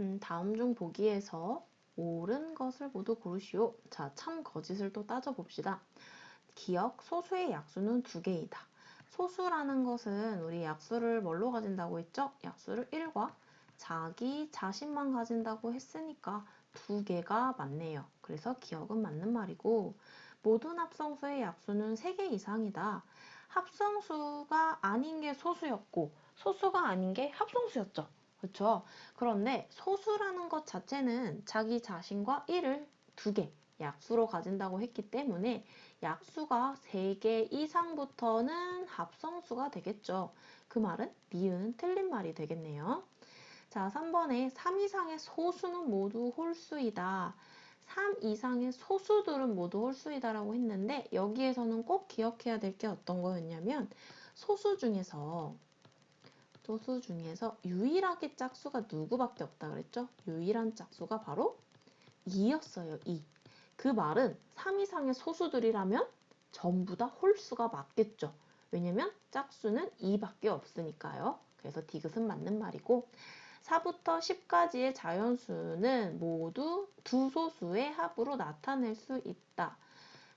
음, 다음 중 보기에서 옳은 것을 모두 고르시오. 자, 참 거짓을 또 따져봅시다. 기억, 소수의 약수는 두 개이다. 소수라는 것은 우리 약수를 뭘로 가진다고 했죠? 약수를 1과 자기 자신만 가진다고 했으니까 두 개가 맞네요. 그래서 기억은 맞는 말이고 모든 합성수의 약수는 세 개 이상이다. 합성수가 아닌 게 소수였고 소수가 아닌 게 합성수였죠. 그렇죠? 그런데 소수라는 것 자체는 자기 자신과 1을 두 개 약수로 가진다고 했기 때문에 약수가 3개 이상부터는 합성수가 되겠죠. 그 말은 니은 틀린 말이 되겠네요. 자, 3번에 3 이상의 소수는 모두 홀수이다. 3 이상의 소수들은 모두 홀수이다라고 했는데 여기에서는 꼭 기억해야 될 게 어떤 거였냐면 소수 중에서 소수 중에서 유일하게 짝수가 누구밖에 없다 그랬죠? 유일한 짝수가 바로 2였어요. 2. 그 말은 3 이상의 소수들이라면 전부 다 홀수가 맞겠죠. 왜냐면 짝수는 2밖에 없으니까요. 그래서 디귿은 맞는 말이고 4부터 10까지의 자연수는 모두 두 소수의 합으로 나타낼 수 있다.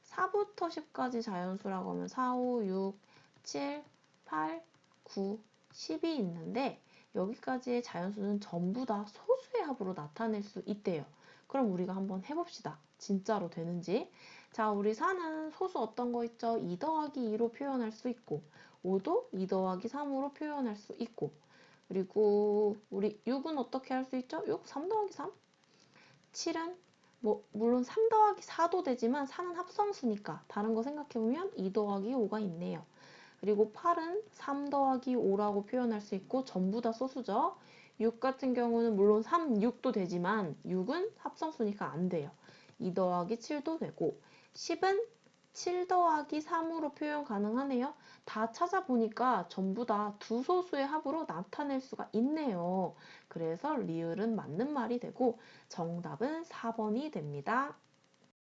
4부터 10까지 자연수라고 하면 4, 5, 6, 7, 8, 9, 10이 있는데 여기까지의 자연수는 전부 다 소수의 합으로 나타낼 수 있대요. 그럼 우리가 한번 해봅시다. 진짜로 되는지. 자, 우리 4는 소수 어떤 거 있죠? 2 더하기 2로 표현할 수 있고 5도 2 더하기 3으로 표현할 수 있고 그리고 우리 6은 어떻게 할 수 있죠? 6, 3 더하기 3? 7은 뭐 물론 3 더하기 4도 되지만 4는 합성수니까 다른 거 생각해보면 2 더하기 5가 있네요. 그리고 8은 3 더하기 5라고 표현할 수 있고 전부 다 소수죠. 6 같은 경우는 물론 3, 6도 되지만 6은 합성수니까 안 돼요. 2 더하기 7도 되고 10은 7 더하기 3으로 표현 가능하네요. 다 찾아보니까 전부 다 두 소수의 합으로 나타낼 수가 있네요. 그래서 리을은 맞는 말이 되고 정답은 4번이 됩니다.